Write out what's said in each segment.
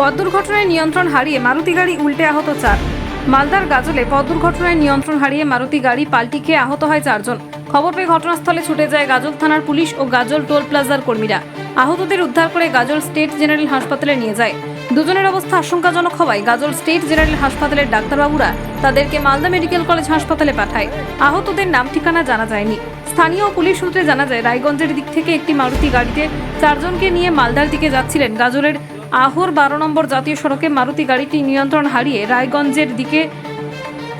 পথ দুর্ঘটনায় নিয়ন্ত্রণ হারিয়ে মারুতি গাড়ি উল্টে আহত চার। মালদার গাজলে পথ দুর্ঘটনায় নিয়ন্ত্রণ হারিয়ে মারুতি গাড়ি পাল্টি খেয়ে আহত হয় চারজন। খবর পেয়ে ঘটনাস্থলে ছুটে যায় গাজল থানার পুলিশ ও গাজল টোল প্লাজার কর্মীরা। আহতদের উদ্ধার করে গাজল স্টেট জেনারেল হাসপাতালে নিয়ে যায়। দুজনের অবস্থা আশঙ্কাজনক হওয়ায় গাজল স্টেট জেনারেল হাসপাতালের ডাক্তারবাবুরা তাদেরকে মালদা মেডিকেল কলেজ হাসপাতালে পাঠায়। আহতদের নাম ঠিকানা জানা যায়নি। স্থানীয় পুলিশ সূত্রে জানা যায়, রায়গঞ্জের দিক থেকে একটি মারুতি গাড়িতে চারজনকে নিয়ে মালদার দিকে যাচ্ছিলেন গাজলের আহর বারো নম্বর জাতীয় সড়কে মারুতি গাড়িটি নিয়ন্ত্রণ হারিয়ে রায়গঞ্জের দিকে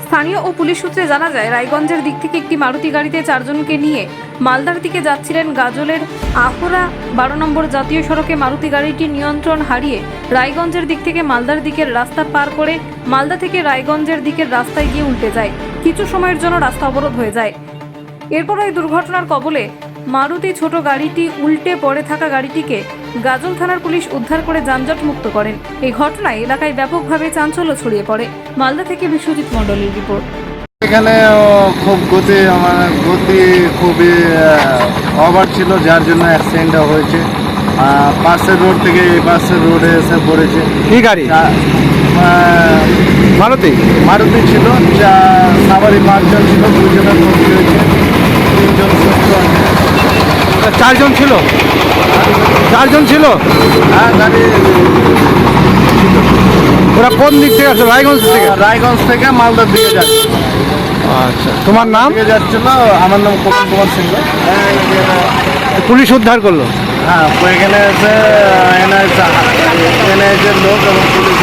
স্থানীয় ও পুলিশ সূত্রে জানা যায়, রায়গঞ্জের দিক থেকে একটি মারুতি গাড়িতে চারজনকে নিয়ে মালদার দিকে যাচ্ছিলেন গাজলের আহরা বারো নম্বর জাতীয় সড়কে মারুতি গাড়িটি নিয়ন্ত্রণ হারিয়ে রায়গঞ্জের দিক থেকে মালদার দিকের রাস্তা পার করে মালদা থেকে রায়গঞ্জের দিকের রাস্তায় গিয়ে উল্টে যায়। কিছু সময়ের জন্য রাস্তা অবরোধ হয়ে যায়। এরপর ওই দুর্ঘটনার কবলে মারুতি ছোট গাড়িটি উল্টে পড়ে থাকা গাড়িটিকে গাজল থানার পুলিশ উদ্ধার করে যানজট মুক্ত করেন। এই ঘটনায় এলাকায় ব্যাপকভাবে চাঞ্চল্য ছড়িয়ে পড়ে। মালদা থেকে বিশ্বজিৎ মণ্ডলের রিপোর্ট। এখানে খুব গতি মানে গতি খুবই ওভার ছিল যার জন্য অ্যাক্সিডেন্টটা হয়েছে। পাশের রোড থেকে এই পাশের রোডে এসে পড়েছে। কি গাড়ি? মারুতি? মারুতি ছিল চা- সাবারি পাঁচজন ছিল দুজনের ক্ষতি হয়েছে। তিনজন সুস্থ আছে। চারজন ছিল? চারজন ছিল? হ্যাঁ ওরা কোন দিক থেকে আসলো? রায়গঞ্জ থেকে? রায়গঞ্জ থেকে মালদার দিকে যাচ্ছে। আচ্ছা তোমার নাম? যাচ্ছিল আমার নাম কমল কুমার সিংহ পুলিশ উদ্ধার করল? হ্যাঁ এখানে এসে এনআইএসের লোক এবং পুলিশ